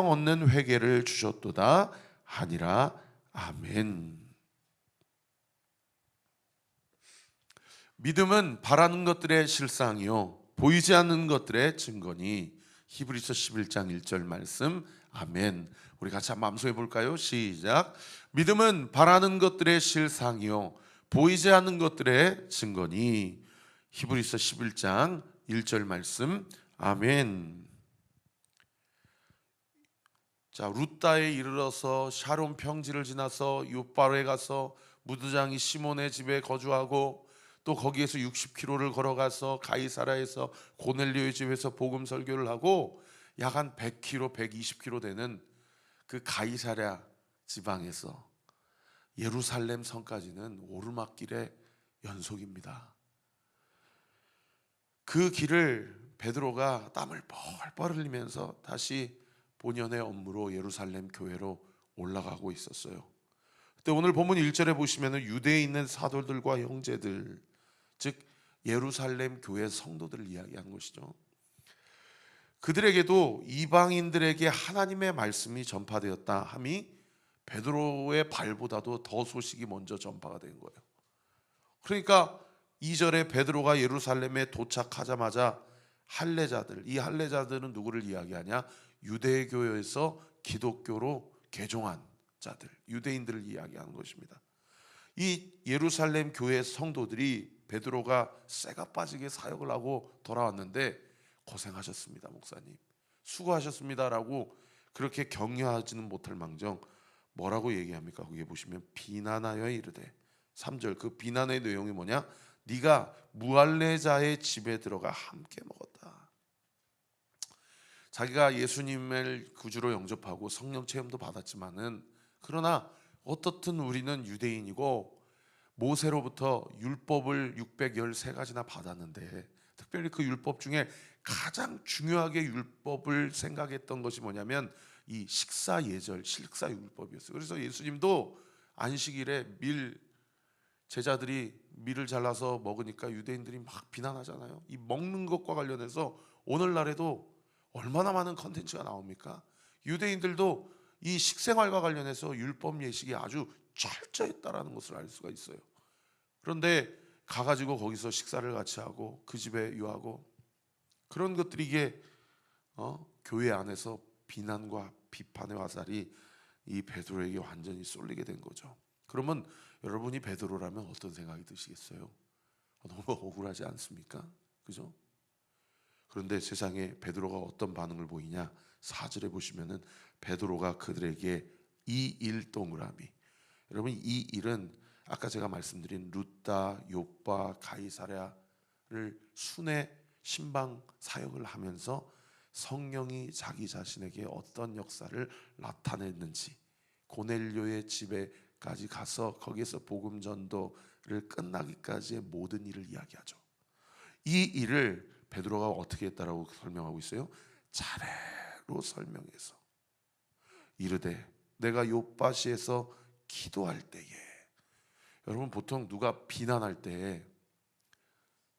얻는 회개를 주셨도다 하니라 아멘. 믿음은 바라는 것들의 실상이요 보이지 않는 것들의 증거니 히브리서 11장 1절 말씀 아멘. 우리 같이 한번 암송해 볼까요? 시작. 믿음은 바라는 것들의 실상이요 보이지 않는 것들의 증거니 히브리서 11장 1절 말씀 아멘. 자 루다에 이르러서 샤론 평지를 지나서 요바로에 가서 무드장이 시몬의 집에 거주하고 또 거기에서 60km를 걸어가서 가이사라에서 고넬료의 집에서 복음 설교를 하고 약 한 100km, 120km 되는 그 가이사랴 지방에서 예루살렘 성까지는 오르막길의 연속입니다. 그 길을 베드로가 땀을 뻘뻘 흘리면서 다시 본연의 업무로 예루살렘 교회로 올라가고 있었어요. 그때 오늘 본문 1절에 보시면은 유대에 있는 사도들과 형제들 즉 예루살렘 교회 성도들을 이야기한 것이죠. 그들에게도 이방인들에게 하나님의 말씀이 전파되었다 함이 베드로의 발보다도 더 소식이 먼저 전파가 된 거예요. 그러니까 2절에 베드로가 예루살렘에 도착하자마자 할례자들 이 할례자들은 누구를 이야기하냐? 유대교에서 기독교로 개종한 자들, 유대인들을 이야기하는 것입니다. 이 예루살렘 교회 성도들이 베드로가 쇠가 빠지게 사역을 하고 돌아왔는데 고생하셨습니다, 목사님. 수고하셨습니다라고 그렇게 격려하지는 못할 망정 뭐라고 얘기합니까? 거기에 보시면 비난하여 이르되 3절 그 비난의 내용이 뭐냐? 네가 무할례자의 집에 들어가 함께 먹었다. 자기가 예수님을 구주로 영접하고 성령 체험도 받았지만은 그러나 어떻든 우리는 유대인이고 모세로부터 율법을 613가지나 받았는데 특별히 그 율법 중에 가장 중요하게 율법을 생각했던 것이 뭐냐면 이 식사 예절, 식사 율법이었어요. 그래서 예수님도 안식일에 밀 제자들이 밀을 잘라서 먹으니까 유대인들이 막 비난하잖아요. 이 먹는 것과 관련해서 오늘날에도 얼마나 많은 컨텐츠가 나옵니까? 유대인들도 이 식생활과 관련해서 율법 예식이 아주 철저했다라는 것을 알 수가 있어요. 그런데 가가지고 거기서 식사를 같이 하고 그 집에 유하고 그런 것들이 이게 어? 교회 안에서 비난과 비판의 화살이 이 베드로에게 완전히 쏠리게 된 거죠. 그러면 여러분이 베드로라면 어떤 생각이 드시겠어요? 어, 너무 억울하지 않습니까? 그죠? 그런데 세상에 베드로가 어떤 반응을 보이냐? 4절에 보시면은 베드로가 그들에게 이 일 동그라미. 여러분 이 일은 아까 제가 말씀드린 루다, 요빠, 가이사랴를 순회 신방 사역을 하면서 성령이 자기 자신에게 어떤 역사를 나타냈는지 고넬료의 집에까지 가서 거기에서 복음 전도를 끝나기까지의 모든 일을 이야기하죠. 이 일을 베드로가 어떻게 했다라고 설명하고 있어요? 차례로 설명해서 이르되 내가 요바시에서 기도할 때에 여러분 보통 누가 비난할 때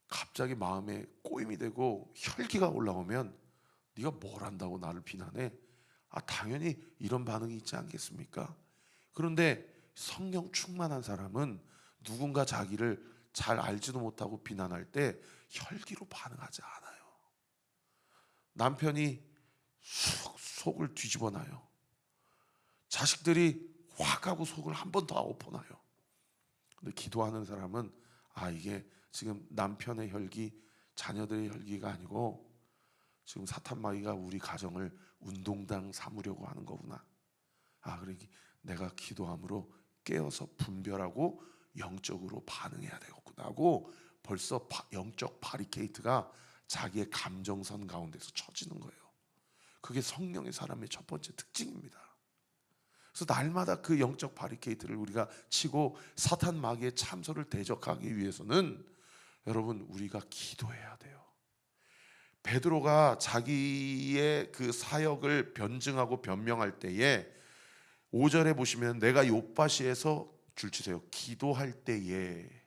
갑자기 마음에 꼬임이 되고 혈기가 올라오면 네가 뭘 한다고 나를 비난해? 아 당연히 이런 반응이 있지 않겠습니까? 그런데 성령 충만한 사람은 누군가 자기를 잘 알지도 못하고 비난할 때 혈기로 반응하지 않아요. 남편이 속, 속을 뒤집어 놔요. 자식들이 확 하고 속을 한 번 더 엎어놔요. 근데 기도하는 사람은 아 이게 지금 남편의 혈기, 자녀들의 혈기가 아니고 지금 사탄 마귀가 우리 가정을 운동장 삼으려고 하는 거구나. 아 그러니 내가 기도함으로 깨어서 분별하고 영적으로 반응해야 되겠구나 하고 벌써 바, 영적 바리케이트가 자기의 감정선 가운데서 쳐지는 거예요. 그게 성령의 사람의 첫 번째 특징입니다. 그래서 날마다 그 영적 바리케이트를 우리가 치고 사탄 마귀의 참소를 대적하기 위해서는 여러분 우리가 기도해야 돼요. 베드로가 자기의 그 사역을 변증하고 변명할 때에 5절에 보시면 내가 요바시에서 줄치세요. 기도할 때에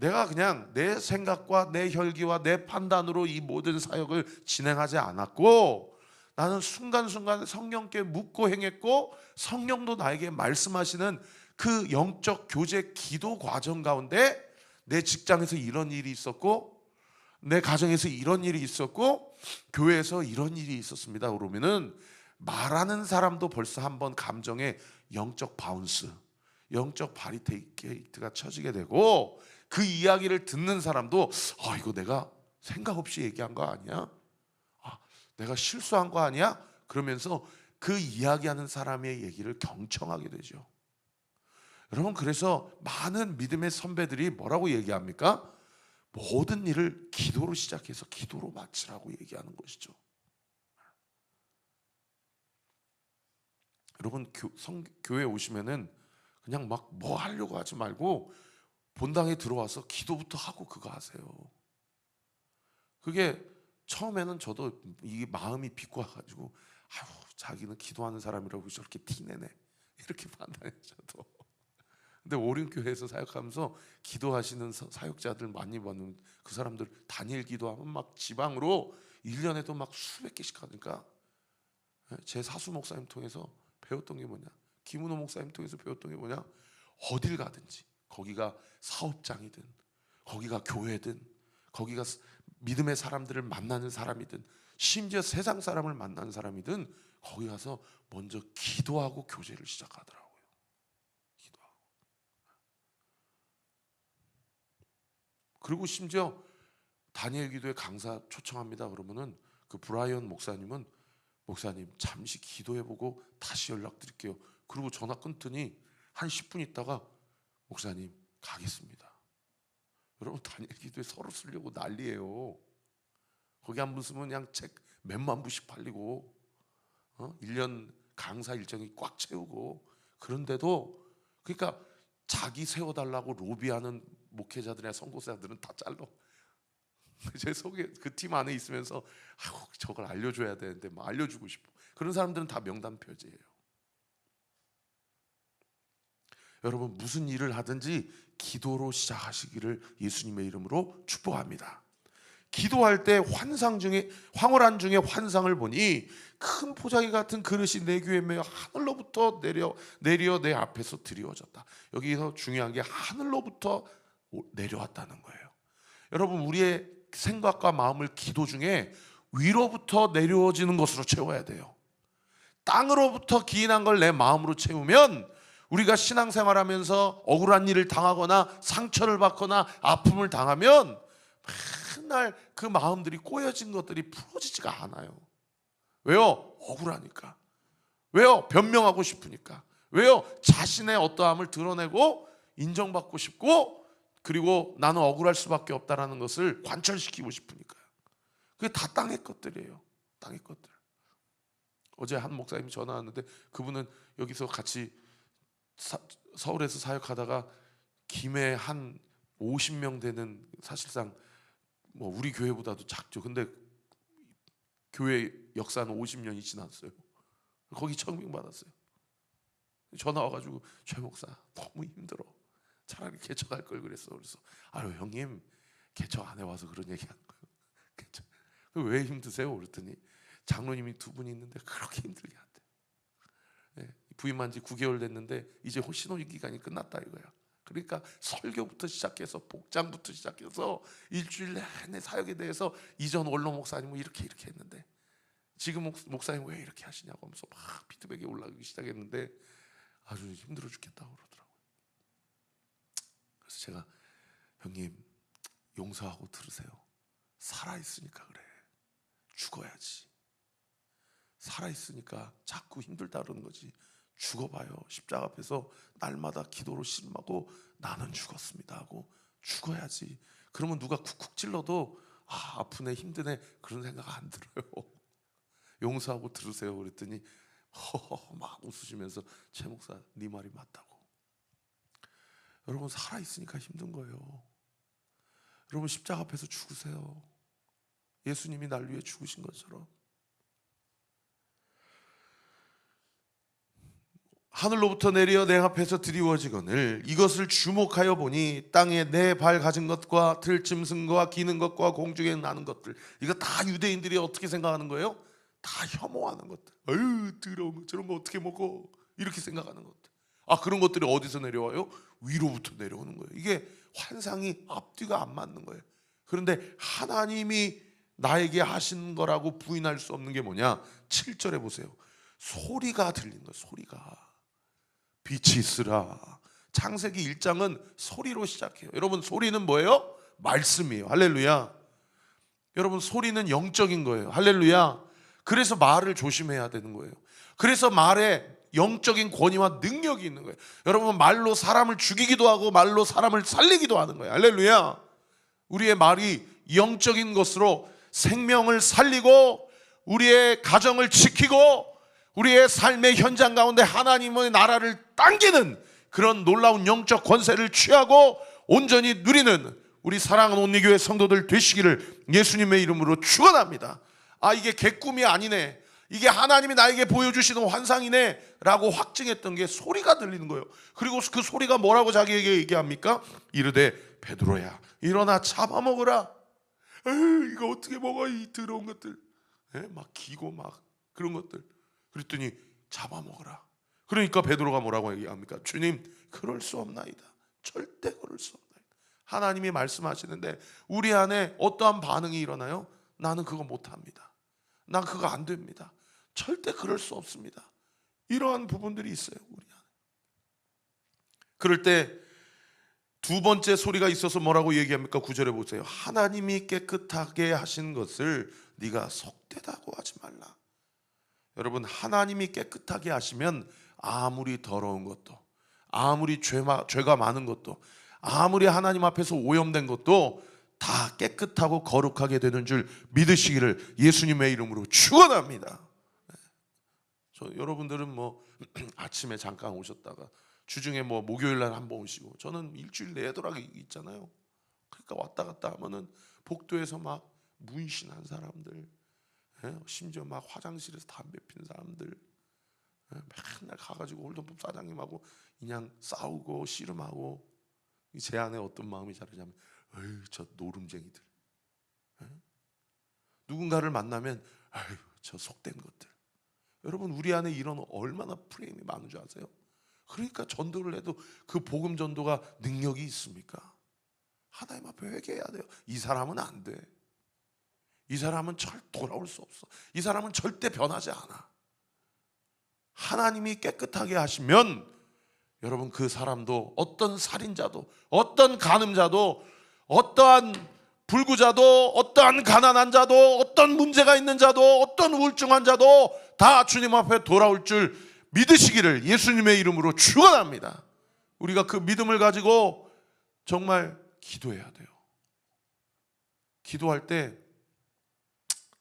내가 그냥 내 생각과 내 혈기와 내 판단으로 이 모든 사역을 진행하지 않았고 나는 순간순간 성령께 묻고 행했고 성령도 나에게 말씀하시는 그 영적 교제 기도 과정 가운데 내 직장에서 이런 일이 있었고 내 가정에서 이런 일이 있었고 교회에서 이런 일이 있었습니다. 그러면은 말하는 사람도 벌써 한번 감정에 영적 바운스, 영적 바리테이트가 쳐지게 되고 그 이야기를 듣는 사람도 아 이거 내가 생각 없이 얘기한 거 아니야? 아 내가 실수한 거 아니야? 그러면서 그 이야기하는 사람의 얘기를 경청하게 되죠. 여러분 그래서 많은 믿음의 선배들이 뭐라고 얘기합니까? 모든 일을 기도로 시작해서 기도로 마치라고 얘기하는 것이죠. 여러분 교, 성, 교회 오시면은 그냥 막 뭐 하려고 하지 말고 본당에 들어와서 기도부터 하고 그거 하세요. 그게 처음에는 저도 이 마음이 비꼬아가지고 아유 자기는 기도하는 사람이라고 저렇게 티내네 이렇게 판단해 저도. 근데 오륜교회에서 사역하면서 기도하시는 사- 사역자들 많이 보는 그 사람들 단일 기도하면 막 지방으로 1년에도 막 수백 개씩 하니까 제 사수 목사님 통해서 배웠던 게 뭐냐 김은호 목사님 통해서 배웠던 게 뭐냐 어딜 가든지 거기가 사업장이든 거기가 교회든 거기가 스- 믿음의 사람들을 만나는 사람이든 심지어 세상 사람을 만나는 사람이든 거기 가서 먼저 기도하고 교제를 시작하더라고요. 기도하고. 그리고 심지어 다니엘 기도에 강사 초청합니다. 그러면은 그 브라이언 목사님은 목사님 잠시 기도해 보고 다시 연락드릴게요. 그리고 전화 끊더니 한 10분 있다가 목사님 가겠습니다. 여러분 다니엘 기도에 서로 쓰려고 난리예요. 거기 한 분 쓰면 그냥 책 몇만 부씩 팔리고 어? 1년 강사 일정이 꽉 채우고 그런데도 그러니까 자기 세워달라고 로비하는 목회자들이나 선교사들은 다 잘라. 제 속에 그 팀 안에 있으면서 아우 저걸 알려줘야 되는데 뭐 알려주고 싶어. 그런 사람들은 다 명단 표지예요. 여러분 무슨 일을 하든지 기도로 시작하시기를 예수님의 이름으로 축복합니다. 기도할 때 환상 중에 황홀한 중에 환상을 보니 큰 포자기 같은 그릇이 내 귀에 매어 하늘로부터 내려 내려 내 앞에서 드리워졌다. 여기서 중요한 게 하늘로부터 오- 내려왔다는 거예요. 여러분 우리의 생각과 마음을 기도 중에 위로부터 내려지는 것으로 채워야 돼요. 땅으로부터 기인한 걸 내 마음으로 채우면 우리가 신앙생활하면서 억울한 일을 당하거나 상처를 받거나 아픔을 당하면 맨날 그 마음들이 꼬여진 것들이 풀어지지가 않아요. 왜요? 억울하니까. 왜요? 변명하고 싶으니까. 왜요? 자신의 어떠함을 드러내고 인정받고 싶고 그리고 나는 억울할 수밖에 없다라는 것을 관철시키고 싶으니까요. 그게 다 땅의 것들이에요. 땅의 것들. 어제 한 목사님이 전화 왔는데 그분은 여기서 같이 사- 서울에서 사역하다가 김해 한 50명 되는 사실상 뭐 우리 교회보다도 작죠. 근데 교회 역사는 50년이 지났어요. 거기 청빙 받았어요. 전화 와가지고 최 목사 너무 힘들어. 차라리 개척할 걸 그랬어. 그래서 아유 형님 개척 안 해와서 그런 얘기하는 거예요. 개척 왜 힘드세요? 그랬더니 장로님이 두 분이 있는데 그렇게 힘들게. 네, 부임한 지 9개월 됐는데 이제 신혼 기간이 끝났다 이거야. 그러니까 설교부터 시작해서 복장부터 시작해서 일주일 내내 사역에 대해서 이전 원로 목사님은 이렇게 이렇게 했는데 지금 목, 목사님 왜 이렇게 하시냐고 하면서 막 피드백이 올라가기 시작했는데 아주 힘들어 죽겠다고 그러더라고요. 그래서 제가 형님 용서하고 들으세요. 살아 있으니까 그래. 죽어야지. 살아 있으니까 자꾸 힘들다 그러는 거지. 죽어봐요. 십자가 앞에서 날마다 기도로 심하고 나는 죽었습니다 하고 죽어야지. 그러면 누가 쿡쿡 찔러도 아 아프네 힘드네 그런 생각 안 들어요. 용서하고 들으세요. 그랬더니 허허 막 웃으시면서 최 목사 네 말이 맞다고. 여러분 살아 있으니까 힘든 거예요. 여러분 십자가 앞에서 죽으세요. 예수님이 날 위해 죽으신 것처럼. 하늘로부터 내려 내 앞에서 드리워지거늘 이것을 주목하여 보니 땅에 내 발 가진 것과 들짐승과 기는 것과 공중에 나는 것들 이거 다 유대인들이 어떻게 생각하는 거예요? 다 혐오하는 것들. 아유 더러운 거 저런 거 어떻게 먹어? 이렇게 생각하는 것들. 아 그런 것들이 어디서 내려와요? 위로부터 내려오는 거예요. 이게 환상이 앞뒤가 안 맞는 거예요. 그런데 하나님이 나에게 하신 거라고 부인할 수 없는 게 뭐냐? 7절에 보세요. 소리가 들리는 거예요. 소리가. 빛이 있으라. 창세기 1장은 소리로 시작해요. 여러분 소리는 뭐예요? 말씀이에요. 할렐루야. 여러분 소리는 영적인 거예요. 할렐루야. 그래서 말을 조심해야 되는 거예요. 그래서 말에 영적인 권위와 능력이 있는 거예요. 여러분 말로 사람을 죽이기도 하고 말로 사람을 살리기도 하는 거예요. 할렐루야. 우리의 말이 영적인 것으로 생명을 살리고 우리의 가정을 지키고 우리의 삶의 현장 가운데 하나님의 나라를 당기는 그런 놀라운 영적 권세를 취하고 온전히 누리는 우리 사랑하는 온리교회 성도들 되시기를 예수님의 이름으로 축원합니다. 아 이게 개꿈이 아니네. 이게 하나님이 나에게 보여주시는 환상이네 라고 확증했던 게 소리가 들리는 거예요. 그리고 그 소리가 뭐라고 자기에게 얘기합니까? 이르되 베드로야 일어나 잡아먹으라. 에이, 이거 어떻게 먹어 이 더러운 것들. 예? 막 기고 막 그런 것들. 그랬더니 잡아먹으라. 그러니까 베드로가 뭐라고 얘기합니까? 주님 그럴 수 없나이다. 절대 그럴 수 없나이다. 하나님이 말씀하시는데 우리 안에 어떠한 반응이 일어나요? 나는 그거 못 합니다. 난 그거 안 됩니다. 절대 그럴 수 없습니다. 이러한 부분들이 있어요 우리 안에. 그럴 때 두 번째 소리가 있어서 뭐라고 얘기합니까? 구절에 보세요. 하나님이 깨끗하게 하신 것을 네가 속되다고 하지 말라. 여러분 하나님이 깨끗하게 하시면 아무리 더러운 것도 아무리 죄마, 죄가 많은 것도 아무리 하나님 앞에서 오염된 것도 다 깨끗하고 거룩하게 되는 줄 믿으시기를 예수님의 이름으로 축원합니다. 저 여러분들은 뭐 아침에 잠깐 오셨다가 주중에 뭐 목요일 날 한 번 오시고 저는 일주일 내도락이 있잖아요. 그러니까 왔다 갔다 하면은 복도에서 막 문신한 사람들, 예? 심지어 막 화장실에서 담배 피는 사람들, 예? 맨날 가가지고 홀덤법 사장님하고 그냥 싸우고 씨름하고 제 안에 어떤 마음이 자라냐면, 어휴 저 노름쟁이들, 예? 누군가를 만나면, 아유 저 속된 것들. 여러분 우리 안에 이런 얼마나 프레임이 많은 줄 아세요? 그러니까 전도를 해도 그 복음 전도가 능력이 있습니까? 하나님 앞에 회개해야 돼요. 이 사람은 안 돼. 이 사람은 절 돌아올 수 없어. 이 사람은 절대 변하지 않아. 하나님이 깨끗하게 하시면 여러분 그 사람도 어떤 살인자도 어떤 간음자도 어떠한 불구자도 어떠한 가난한 자도 어떤 문제가 있는 자도 어떤 우울증한 자도 다 주님 앞에 돌아올 줄 믿으시기를 예수님의 이름으로 축원합니다. 우리가 그 믿음을 가지고 정말 기도해야 돼요. 기도할 때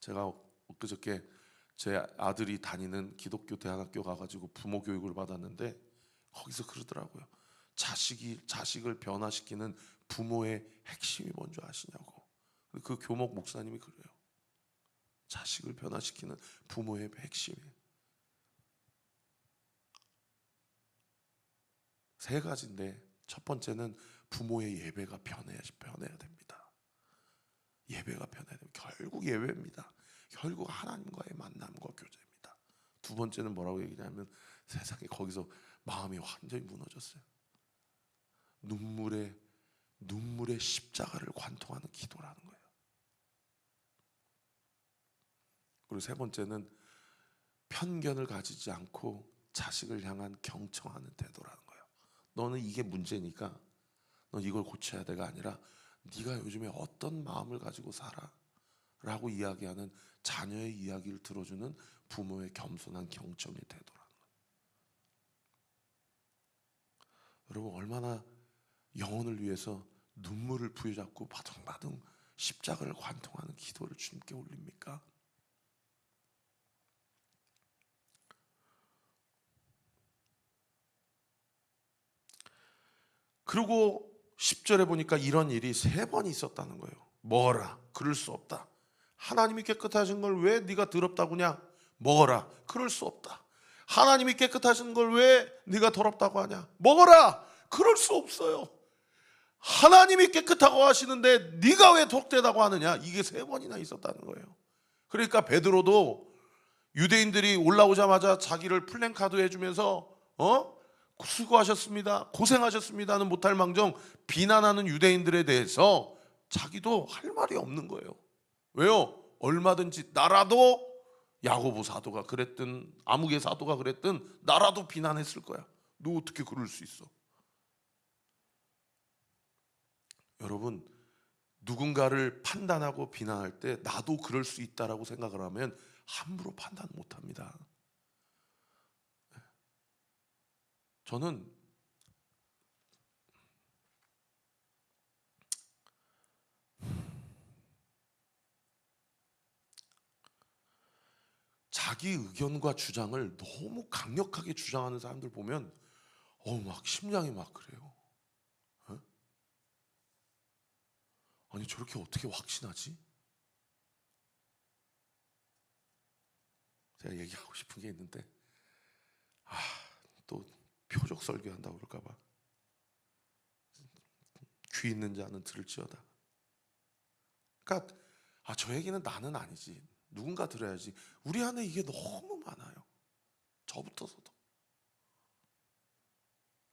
제가 엊그저께 제 아들이 다니는 기독교 대안학교 가가지고 부모 교육을 받았는데 거기서 그러더라고요. 자식이 자식을 변화시키는 부모의 핵심이 뭔지 아시냐고. 그 교목 목사님이 그래요. 자식을 변화시키는 부모의 핵심이 세 가지인데 첫 번째는 부모의 예배가 변해야 변해야 됩니다. 예배가 변해야 됩니다. 결국 예배입니다. 결국 하나님과의 만남과 교제입니다. 두 번째는 뭐라고 얘기냐면 세상에 거기서 마음이 완전히 무너졌어요. 눈물에 눈물의 십자가를 관통하는 기도라는 거예요. 그리고 세 번째는 편견을 가지지 않고 자식을 향한 경청하는 태도라는 거예요. 너는 이게 문제니까 넌 이걸 고쳐야 돼가 아니라 네가 요즘에 어떤 마음을 가지고 살아? 라고 이야기하는 자녀의 이야기를 들어주는 부모의 겸손한 경청의 태도라는 거예요. 여러분 얼마나 영혼을 위해서 눈물을 부여잡고 바둥바둥 십자가를 관통하는 기도를 주님께 올립니까? 그리고 10절에 보니까 이런 일이 세 번 있었다는 거예요. 먹어라. 그럴 수 없다. 하나님이 깨끗하신 걸 왜 네가 더럽다고냐? 먹어라. 그럴 수 없다. 하나님이 깨끗하신 걸 왜 네가 더럽다고 하냐? 먹어라. 그럴 수 없어요. 하나님이 깨끗하고 하시는데 네가 왜 독되다고 하느냐? 이게 세 번이나 있었다는 거예요. 그러니까 베드로도 유대인들이 올라오자마자 자기를 플랜카드 해주면서 어 수고하셨습니다, 고생하셨습니다는 못할 망정 비난하는 유대인들에 대해서 자기도 할 말이 없는 거예요. 왜요? 얼마든지 나라도 야고보 사도가 그랬든 아무개 사도가 그랬든 나라도 비난했을 거야. 너 어떻게 그럴 수 있어? 여러분 누군가를 판단하고 비난할 때 나도 그럴 수 있다라고 생각을 하면 함부로 판단 못 합니다. 저는 자기 의견과 주장을 너무 강력하게 주장하는 사람들 보면 어우 막 심장이 막 그래요. 어? 아니 저렇게 어떻게 확신하지? 제가 얘기하고 싶은 게 있는데 아또 표적 설교한다고 그럴까봐 귀 있는 자는 들을지어다. 그러니까 아 저 얘기는 나는 아니지 누군가 들어야지. 우리 안에 이게 너무 많아요. 저부터서도.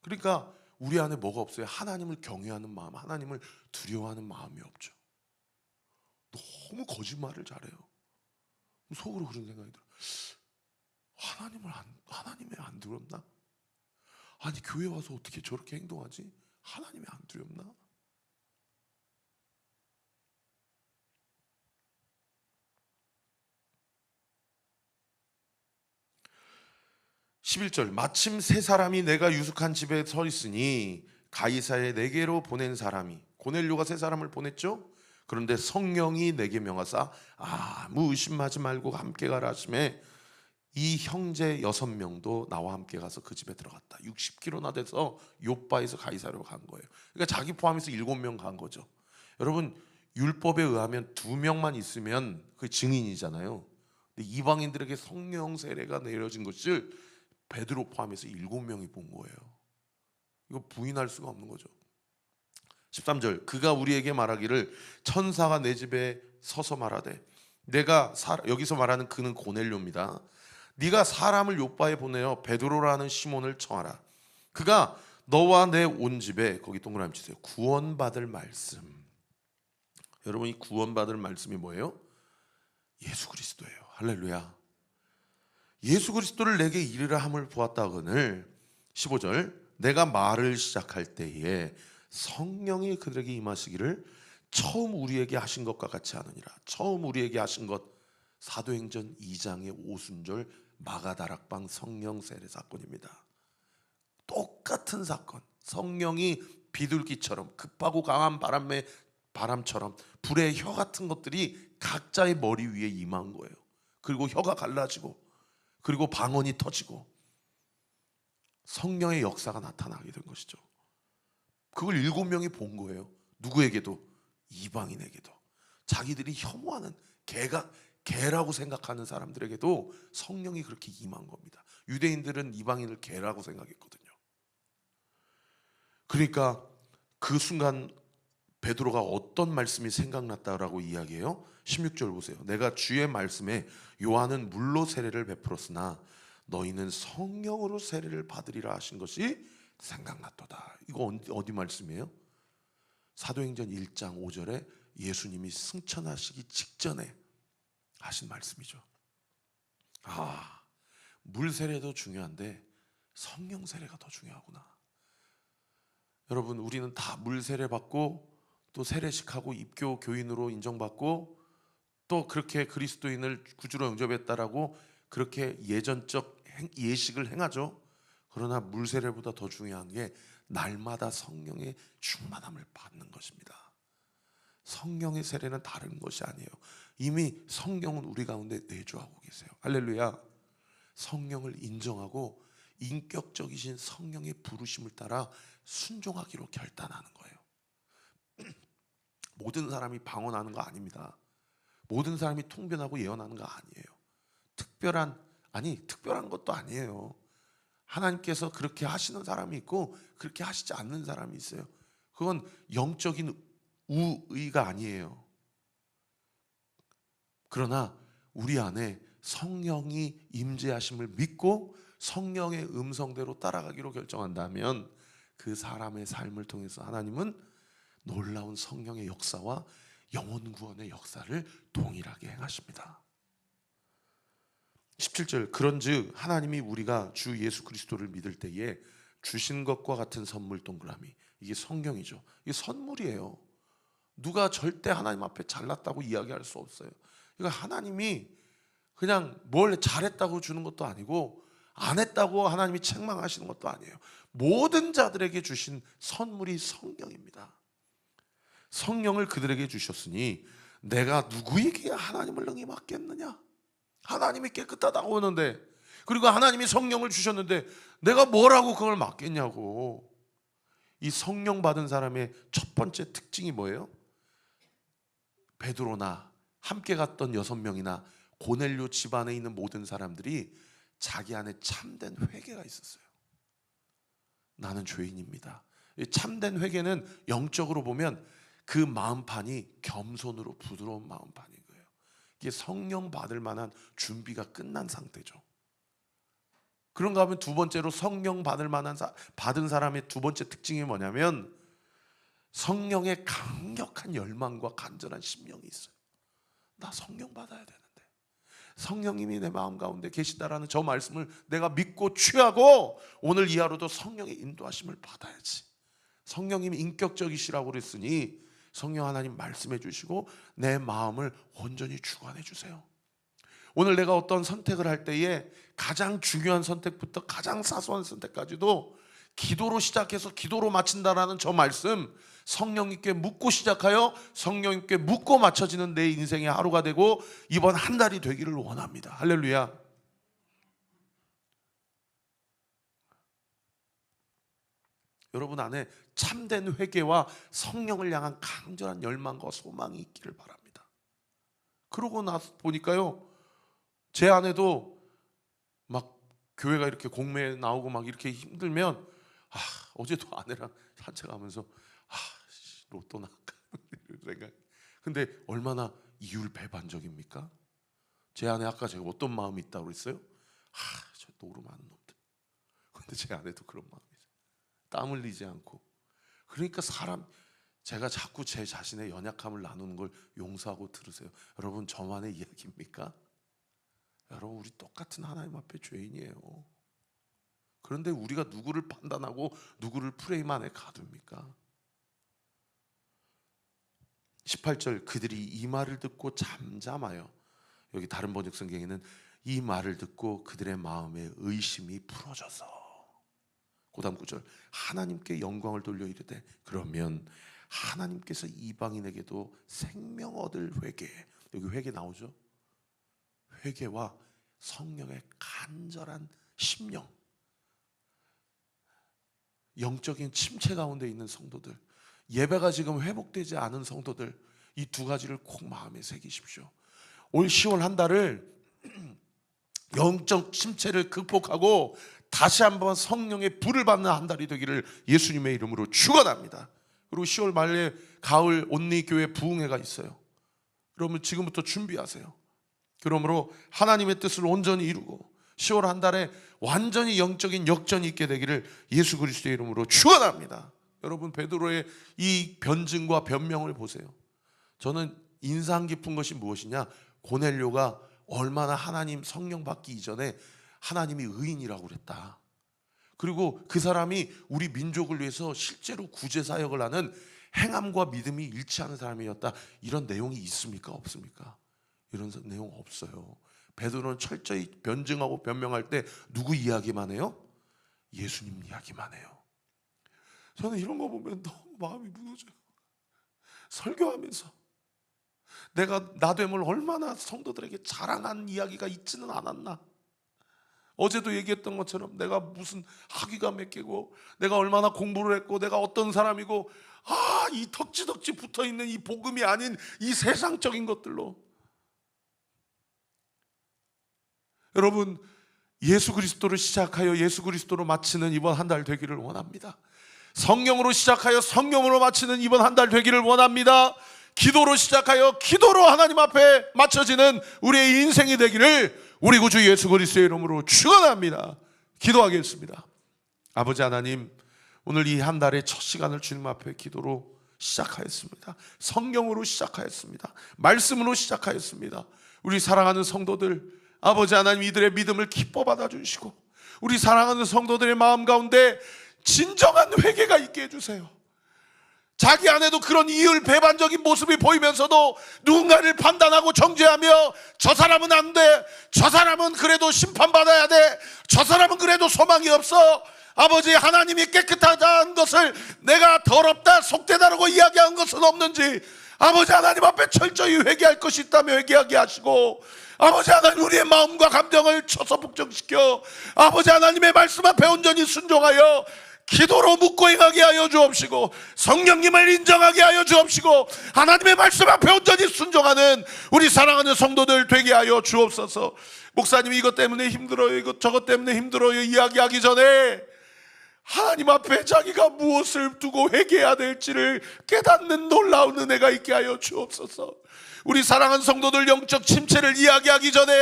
그러니까 우리 안에 뭐가 없어요? 하나님을 경외하는 마음, 하나님을 두려워하는 마음이 없죠. 너무 거짓말을 잘해요. 속으로 그런 생각이 들어. 하나님을 안 하나님이 안 두렵나? 아니 교회 와서 어떻게 저렇게 행동하지? 하나님이 안 두렵나? 11절 마침 세 사람이 내가 유숙한 집에 서 있으니 가이사에 내게로 보낸 사람이 고넬료가 세 사람을 보냈죠. 그런데 성령이 내게 명하사 아무 의심하지 말고 함께 가라 하심에 이 형제 여섯 명도 나와 함께 가서 그 집에 들어갔다. 60km나 돼서 요바에서 가이사로 간 거예요. 그러니까 자기 포함해서 일곱 명 간 거죠. 여러분 율법에 의하면 두 명만 있으면 그 증인이잖아요. 근데 이방인들에게 성령 세례가 내려진 것을 베드로 포함해서 일곱 명이 본 거예요. 이거 부인할 수가 없는 거죠. 13절 그가 우리에게 말하기를 천사가 내 집에 서서 말하되 내가 사, 여기서 말하는 그는 고넬료입니다. 네가 사람을 요바에 보내어 베드로라는 시몬을 청하라. 그가 너와 내 온 집에 거기 동그라미 치세요. 구원받을 말씀. 여러분 이 구원받을 말씀이 뭐예요? 예수 그리스도예요. 할렐루야. 예수 그리스도를 내게 이르라 함을 보았다거늘 15절 내가 말을 시작할 때에 성령이 그들에게 임하시기를 처음 우리에게 하신 것과 같이 하느니라. 처음 우리에게 하신 것 사도행전 2장의 오순절 마가다락방 성령 세례 사건입니다. 똑같은 사건. 성령이 비둘기처럼 급하고 강한 바람에 바람처럼 불의 혀 같은 것들이 각자의 머리 위에 임한 거예요. 그리고 혀가 갈라지고 그리고 방언이 터지고 성령의 역사가 나타나게 된 것이죠. 그걸 일곱 명이 본 거예요. 누구에게도 이방인에게도 자기들이 혐오하는 개가 개라고 생각하는 사람들에게도 성령이 그렇게 임한 겁니다. 유대인들은 이방인을 개라고 생각했거든요. 그러니까 그 순간 베드로가 어떤 말씀이 생각났다라고 이야기해요? 16절 보세요. 내가 주의 말씀에 요한은 물로 세례를 베풀었으나 너희는 성령으로 세례를 받으리라 하신 것이 생각났도다. 이거 어디 말씀이에요? 사도행전 1장 5절에 예수님이 승천하시기 직전에 하신 말씀이죠. 아, 물 세례도 중요한데 성령 세례가 더 중요하구나. 여러분, 우리는 다 물 세례 받고 또 세례식하고 입교 교인으로 인정받고 또 그렇게 그리스도인을 구주로 영접했다라고 그렇게 예전적 예식을 행하죠. 그러나 물세례보다 더 중요한 게 날마다 성령의 충만함을 받는 것입니다. 성령의 세례는 다른 것이 아니에요. 이미 성령은 우리 가운데 내주하고 계세요. 할렐루야. 성령을 인정하고 인격적이신 성령의 부르심을 따라 순종하기로 결단하는 거예요. 모든 사람이 방언하는 거 아닙니다. 모든 사람이 통변하고 예언하는 거 아니에요. 특별한 아니 특별한 것도 아니에요. 하나님께서 그렇게 하시는 사람이 있고 그렇게 하시지 않는 사람이 있어요. 그건 영적인 우의가 아니에요. 그러나 우리 안에 성령이 임재하심을 믿고 성령의 음성대로 따라가기로 결정한다면 그 사람의 삶을 통해서 하나님은 놀라운 성령의 역사와 영혼 구원의 역사를 동일하게 행하십니다. 17절 그런즉 하나님이 우리가 주 예수 그리스도를 믿을 때에 주신 것과 같은 선물 동그라미 이게 성경이죠. 이게 선물이에요. 누가 절대 하나님 앞에 잘났다고 이야기할 수 없어요. 이거 하나님이 그냥 뭘 잘했다고 주는 것도 아니고 안 했다고 하나님이 책망하시는 것도 아니에요. 모든 자들에게 주신 선물이 성령입니다. 성령을 그들에게 주셨으니 내가 누구에게 하나님을 능히 맡겠느냐? 하나님이 깨끗하다고 하는데 그리고 하나님이 성령을 주셨는데 내가 뭐라고 그걸 맡겠냐고. 이 성령 받은 사람의 첫 번째 특징이 뭐예요? 베드로나 함께 갔던 여섯 명이나 고넬료 집안에 있는 모든 사람들이 자기 안에 참된 회개가 있었어요. 나는 죄인입니다. 이 참된 회개는 영적으로 보면 그 마음판이 겸손으로 부드러운 마음판인 거예요. 이게 성령 받을 만한 준비가 끝난 상태죠. 그런가 하면 두 번째로 성령 받을 만한 사, 받은 사람의 두 번째 특징이 뭐냐면 성령의 강력한 열망과 간절한 심령이 있어요. 나 성령 받아야 되는데 성령님이 내 마음 가운데 계시다라는 저 말씀을 내가 믿고 취하고 오늘 이 하루도 성령의 인도하심을 받아야지. 성령님이 인격적이시라고 그랬으니 성령 하나님 말씀해 주시고 내 마음을 온전히 주관해 주세요. 오늘 내가 어떤 선택을 할 때에 가장 중요한 선택부터 가장 사소한 선택까지도 기도로 시작해서 기도로 마친다라는 저 말씀 성령님께 묻고 시작하여 성령님께 묻고 맞춰지는 내 인생의 하루가 되고 이번 한 달이 되기를 원합니다. 할렐루야. 여러분 안에 참된 회개와 성령을 향한 강렬한 열망과 소망이 있기를 바랍니다. 그러고 나서 보니까요. 제 안에도 막 교회가 이렇게 공매에 나오고 막 이렇게 힘들면 아, 어제도 아내랑 산책하면서 아, 씨, 로또 이런 생각. 근데 얼마나 이율 배반적입니까? 제 안에 아까 제가 어떤 마음이 있다고 그랬어요? 아, 저 노름하는 놈들. 근데 제 안에도 그런 마음이죠. 땀 흘리지 않고. 그러니까 사람 제가 자꾸 제 자신의 연약함을 나누는 걸 용서하고 들으세요. 여러분 저만의 이야기입니까? 여러분 우리 똑같은 하나님 앞에 죄인이에요. 그런데 우리가 누구를 판단하고 누구를 프레임 안에 가둡니까? 18절 그들이 이 말을 듣고 잠잠하여 여기 다른 번역 성경에는 이 말을 듣고 그들의 마음에 의심이 풀어져서 고다음 구절 하나님께 영광을 돌려 이르되 그러면 하나님께서 이방인에게도 생명 얻을 회개 여기 회개 나오죠? 회개와 성령의 간절한 심령 영적인 침체 가운데 있는 성도들 예배가 지금 회복되지 않은 성도들 이 두 가지를 꼭 마음에 새기십시오. 올 10월 한 달을 영적 침체를 극복하고 다시 한번 성령의 불을 받는 한 달이 되기를 예수님의 이름으로 축원합니다. 그리고 10월 말에 가을 온리 교회 부흥회가 있어요. 그러면 지금부터 준비하세요. 그러므로 하나님의 뜻을 온전히 이루고 10월 한 달에 완전히 영적인 역전이 있게 되기를 예수 그리스도의 이름으로 축원합니다. 여러분 베드로의 이 변증과 변명을 보세요. 저는 인상 깊은 것이 무엇이냐? 고넬료가 얼마나 하나님 성령 받기 이전에 하나님이 의인이라고 그랬다. 그리고 그 사람이 우리 민족을 위해서 실제로 구제 사역을 하는 행함과 믿음이 일치하는 사람이었다. 이런 내용이 있습니까? 없습니까? 이런 내용 없어요. 베드로는 철저히 변증하고 변명할 때 누구 이야기만 해요? 예수님 이야기만 해요. 저는 이런 거 보면 너무 마음이 무너져요. 설교하면서 내가 나 됨을 얼마나 성도들에게 자랑한 이야기가 있지는 않았나. 어제도 얘기했던 것처럼 내가 무슨 학위가 몇 개고 내가 얼마나 공부를 했고 내가 어떤 사람이고 아 이 덕지덕지 붙어 있는 이 복음이 아닌 이 세상적인 것들로 여러분 예수 그리스도를 시작하여 예수 그리스도로 마치는 이번 한 달 되기를 원합니다. 성령으로 시작하여 성령으로 마치는 이번 한 달 되기를 원합니다. 기도로 시작하여 기도로 하나님 앞에 맞춰지는 우리의 인생이 되기를 우리 구주 예수 그리스도의 이름으로 축원합니다. 기도하겠습니다. 아버지 하나님, 오늘 이 한 달의 첫 시간을 주님 앞에 기도로 시작하였습니다. 성경으로 시작하였습니다. 말씀으로 시작하였습니다. 우리 사랑하는 성도들, 아버지 하나님 이들의 믿음을 기뻐 받아 주시고 우리 사랑하는 성도들의 마음 가운데 진정한 회개가 있게 해 주세요. 자기 안에도 그런 이율 배반적인 모습이 보이면서도 누군가를 판단하고 정죄하며 저 사람은 안 돼. 저 사람은 그래도 심판받아야 돼. 저 사람은 그래도 소망이 없어. 아버지 하나님이 깨끗하다는 것을 내가 더럽다 속되다라고 이야기한 것은 없는지 아버지 하나님 앞에 철저히 회개할 것이 있다면 회개하게 하시고 아버지 하나님 우리의 마음과 감정을 쳐서 복종시켜 아버지 하나님의 말씀 앞에 온전히 순종하여 기도로 묻고 행하게 하여 주옵시고 성령님을 인정하게 하여 주옵시고 하나님의 말씀 앞에 온전히 순종하는 우리 사랑하는 성도들 되게 하여 주옵소서. 목사님 이것 때문에 힘들어요. 이것 저것 때문에 힘들어요. 이야기하기 전에 하나님 앞에 자기가 무엇을 두고 회개해야 될지를 깨닫는 놀라운 은혜가 있게 하여 주옵소서. 우리 사랑하는 성도들 영적 침체를 이야기하기 전에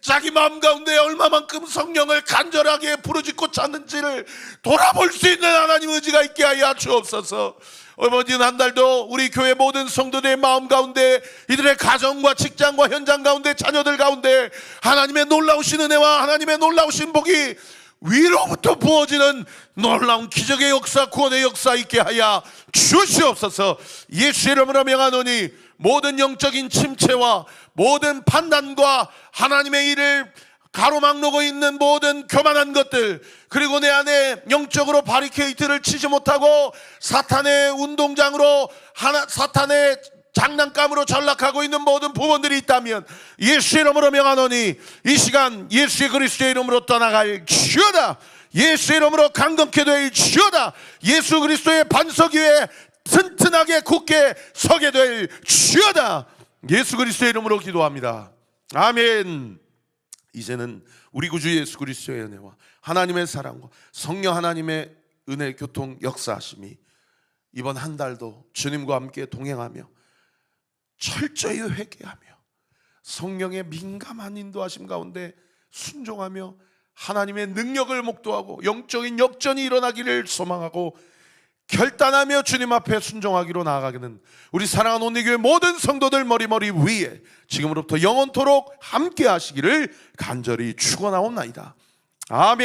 자기 마음 가운데 얼마만큼 성령을 간절하게 부르짖고 찾는지를 돌아볼 수 있는 하나님 의지가 있게 하여 주옵소서. 어머니는 한 달도 우리 교회 모든 성도들의 마음 가운데 이들의 가정과 직장과 현장 가운데 자녀들 가운데 하나님의 놀라우신 은혜와 하나님의 놀라우신 복이 위로부터 부어지는 놀라운 기적의 역사, 구원의 역사 있게 하여 주시옵소서. 예수 이름으로 명하노니 모든 영적인 침체와 모든 판단과 하나님의 일을 가로막고 있는 모든 교만한 것들 그리고 내 안에 영적으로 바리케이트를 치지 못하고 사탄의 운동장으로 하나 사탄의 장난감으로 전락하고 있는 모든 부모들이 있다면 예수 이름으로 명하노니 이 시간 예수의 그리스도의 이름으로 떠나갈 주여다. 예수 이름으로 강건케 될 주여다. 예수 그리스도의 반석 위에 튼튼하게 굳게 서게 될 주여다. 예수 그리스도의 이름으로 기도합니다. 아멘. 이제는 우리 구주 예수 그리스도의 은혜와 하나님의 사랑과 성령 하나님의 은혜 교통 역사하심이 이번 한 달도 주님과 함께 동행하며 철저히 회개하며 성령의 민감한 인도하심 가운데 순종하며 하나님의 능력을 목도하고 영적인 역전이 일어나기를 소망하고 결단하며 주님 앞에 순종하기로 나아가기는 우리 사랑하는 온리교회 모든 성도들 머리머리 위에 지금으로부터 영원토록 함께 하시기를 간절히 축원하옵나이다. 아멘.